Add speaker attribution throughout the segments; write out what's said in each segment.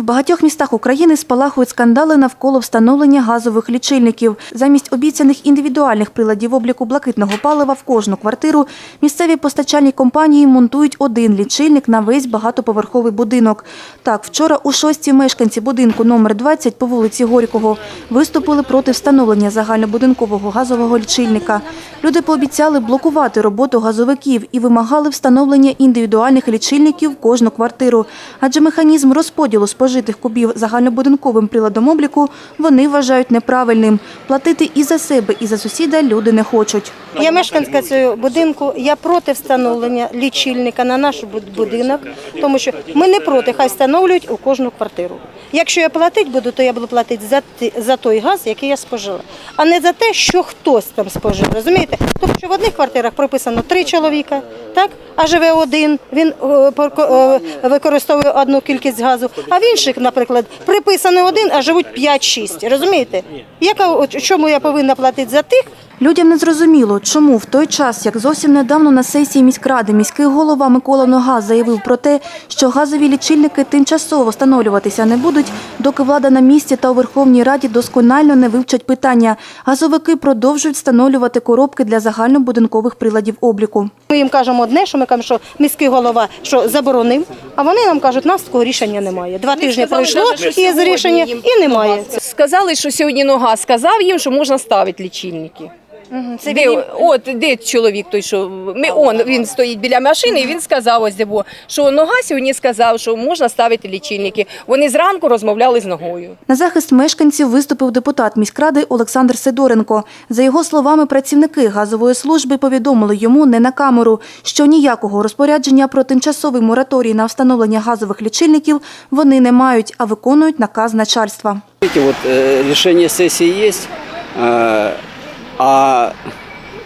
Speaker 1: В багатьох містах України спалахують скандали навколо встановлення газових лічильників. Замість обіцяних індивідуальних приладів обліку блакитного палива в кожну квартиру місцеві постачальні компанії монтують один лічильник на весь багатоповерховий будинок. Так, вчора у шостій мешканці будинку номер 20 по вулиці Горького виступили проти встановлення загальнобудинкового газового лічильника. Люди пообіцяли блокувати роботу газовиків і вимагали встановлення індивідуальних лічильників в кожну квартиру. Адже механізм розподілу спожитих кубів загальнобудинковим приладом обліку вони вважають неправильним. Платити і за себе, і за сусіда люди не хочуть.
Speaker 2: Я мешканка цього будинку. Я проти встановлення лічильника на наш будинок, тому що ми не проти, хай встановлюють у кожну квартиру. Якщо я платити буду, то я буду платити за, за той газ, який я спожила, а не за те, що хтось там спожив. Розумієте? Тому що в одних квартирах прописано три чоловіка, так? а живе один, він е, е, використовує одну кількість газу, а в інших, наприклад, приписано один, а живуть 5-6. Розумієте? Яка, чому я повинна платити за тих,
Speaker 1: Людям не зрозуміло, чому в той час, як зовсім недавно на сесії міськради міський голова Микола Нога заявив про те, що газові лічильники тимчасово встановлюватися не будуть, доки влада на місці та у Верховній Раді досконально не вивчать питання. Газовики продовжують встановлювати коробки для загальнобудинкових приладів обліку.
Speaker 2: Ми їм кажемо одне, що ми кажемо, що міський голова що заборонив, а вони нам кажуть, нас такого рішення немає. Два тижні пройшло і з рішення і немає.
Speaker 3: Сказали, що сьогодні нога сказав їм, що можна ставити лічильники.
Speaker 2: Це
Speaker 3: де,
Speaker 2: він-
Speaker 3: от де чоловік той, що ми, он, він стоїть біля машини, і він сказав ось де було, що нога сьогодні сказав, що можна ставити лічильники. Вони зранку розмовляли з ногою.
Speaker 1: На захист мешканців виступив депутат міськради Олександр Сидоренко. За його словами, працівники газової служби повідомили йому не на камеру, що ніякого розпорядження про тимчасовий мораторій на встановлення газових лічильників вони не мають, а виконують наказ начальства.
Speaker 4: Видите, вот э, решение сессии есть, э, а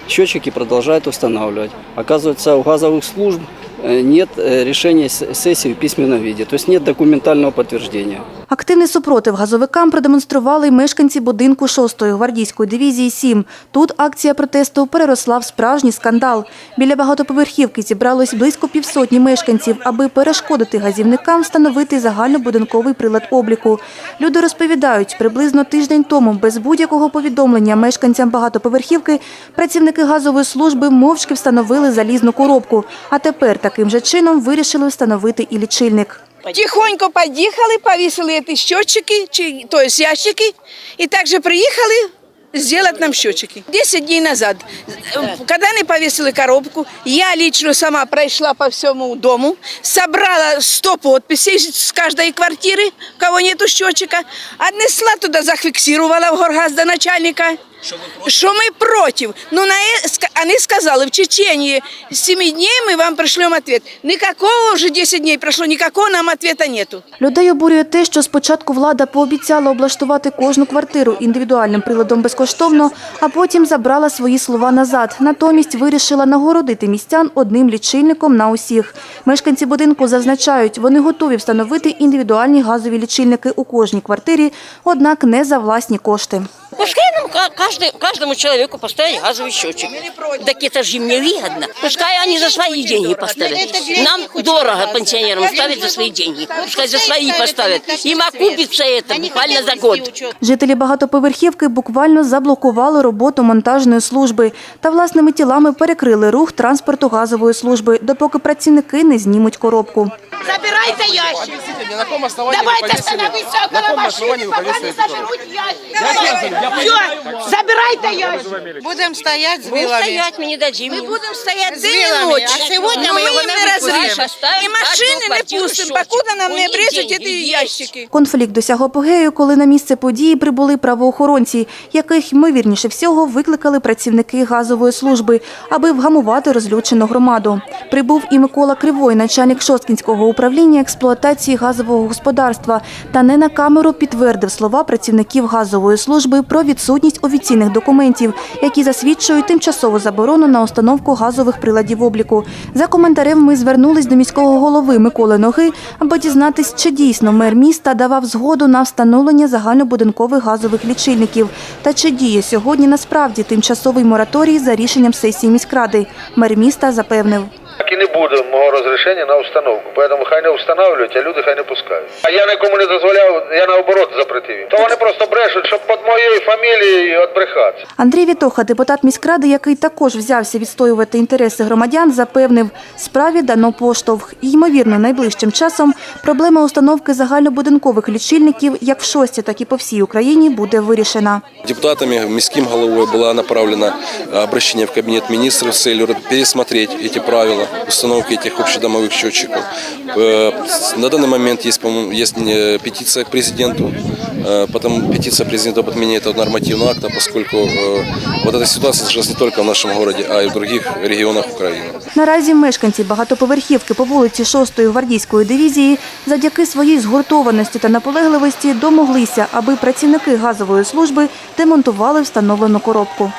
Speaker 4: счетчики продолжают устанавливать. Оказывается, у газовых служб э, нет э, решения с- сессии в письменном виде, то есть нет документального подтверждения.
Speaker 1: Активний супротив газовикам продемонстрували й мешканці будинку 6-ї гвардійської дивізії 7. Тут акція протесту переросла в справжній скандал. Біля багатоповерхівки зібралось близько півсотні мешканців, аби перешкодити газівникам встановити загальнобудинковий прилад обліку. Люди розповідають, приблизно тиждень тому без будь-якого повідомлення мешканцям багатоповерхівки працівники газової служби мовчки встановили залізну коробку, а тепер таким же чином вирішили встановити і лічильник.
Speaker 5: Тихонько подъехали, повесили эти счетчики, чи- то есть ящики, и также приехали сделать нам счетчики. 10 дней назад, э, когда они повесили коробку, я лично сама прошла по всему дому, собрала 100 подписей с каждой квартиры, у кого нету счетчика, отнесла туда, зафиксировала в горгаз до начальника, что мы против. Но на э- ска- они сказали, в течение 7 дней мы вам пришлем ответ. Никакого уже 10 дней прошло, никакого нам ответа нету.
Speaker 1: Людей обурює те, що спочатку влада пообіцяла облаштувати кожну квартиру індивідуальним приладом безкоштовно, а потім забрала свої слова назад. Натомість вирішила нагородити містян одним лічильником на усіх. Мешканці будинку зазначають, вони готові встановити індивідуальні газові лічильники у кожній квартирі, однак не за власні кошти.
Speaker 6: Пускай нам ка- каждый, каждому человеку поставить газовый счетчик. Так это же им не выгодно. Пускай они за свои деньги поставят. Нам дорого пенсионерам ставить за свои деньги. Пускай за свои поставят. Им окупится это буквально за год.
Speaker 1: Жителі багатоповерхівки буквально заблокували роботу монтажної служби та власними тілами перекрили рух транспорту газової служби, допоки працівники не знімуть коробку.
Speaker 7: Забирайте ящик.
Speaker 8: На каком основании вы
Speaker 7: Давайте
Speaker 8: повесили?
Speaker 7: становиться
Speaker 8: На
Speaker 7: около
Speaker 8: каком основании
Speaker 7: машины,
Speaker 8: вы
Speaker 7: пока
Speaker 8: повесили
Speaker 7: не
Speaker 8: эту коробку?
Speaker 7: заберут ящик. Все, забирайте ящик.
Speaker 9: Будем стоять с
Speaker 6: Будем
Speaker 9: вилами.
Speaker 6: стоять, мы не дадим
Speaker 5: Мы
Speaker 6: им.
Speaker 5: будем стоять
Speaker 9: З
Speaker 5: день и
Speaker 9: вилами,
Speaker 5: ночь.
Speaker 9: а сьогодні
Speaker 5: Но
Speaker 9: ми
Speaker 5: мы
Speaker 9: його
Speaker 5: им
Speaker 9: не
Speaker 5: не
Speaker 9: випустимо.
Speaker 5: разрешим.
Speaker 6: Поставим
Speaker 5: И машины
Speaker 6: каждую
Speaker 5: не
Speaker 6: квартиру
Speaker 5: пустим,
Speaker 6: счетчик.
Speaker 5: покуда нам
Speaker 6: У
Speaker 5: не
Speaker 6: них
Speaker 5: обрежут
Speaker 6: деньги
Speaker 5: эти
Speaker 6: есть.
Speaker 5: ящики.
Speaker 1: Конфлікт досяг апогею, коли на місце події прибули правоохоронці, яких, ймовірніше всього, викликали працівники газової служби, аби вгамувати розлючену громаду. Прибув і Микола Кривой, начальник Шосткінського управління експлуатації газового господарства, та не на камеру підтвердив слова працівників газової служби про відсутність офіційних документів, які засвідчують тимчасову заборону на установку газових приладів обліку. За коментарем ми звернулись до міського голови Миколи Ноги, аби дізнатись, чи дійсно мер міста давав згоду на встановлення загальнобудинкових газових лічильників та чи діє сьогодні насправді тимчасовий мораторій за рішенням сесії міськради. Мер міста запевнив.
Speaker 8: Так і не буде мого розрішення на установку. Поэтому хай не встановлюють, а люди хай не пускають. А я нікому не дозволяв, я наоборот запретив їм. То вони просто брешуть, щоб під моєю фамілією відбрехатися.
Speaker 1: Андрій Вітоха, депутат міськради, який також взявся відстоювати інтереси громадян, запевнив, справі дано поштовх. І, ймовірно, найближчим часом проблема установки загальнобудинкових лічильників як в шості, так і по всій Україні буде вирішена.
Speaker 9: Депутатами, міським головой было направлено обращение в Кабинет министров с целью пересмотреть эти правила установки этих общедомовых счетчиков. Э, На данный момент есть, по-моему, есть э, петиция к президенту, э, потом петиция президента об отмене этого нормативного акта, поскольку э, вот эта ситуация сейчас не только в нашем городе, а и в других регионах Украины.
Speaker 1: Наразі мешканці багатоповерхівки по вулиці 6-ї гвардійської дивізії завдяки своїй згуртованості та наполегливості домоглися, аби працівники газової служби демонтували встановлену коробку.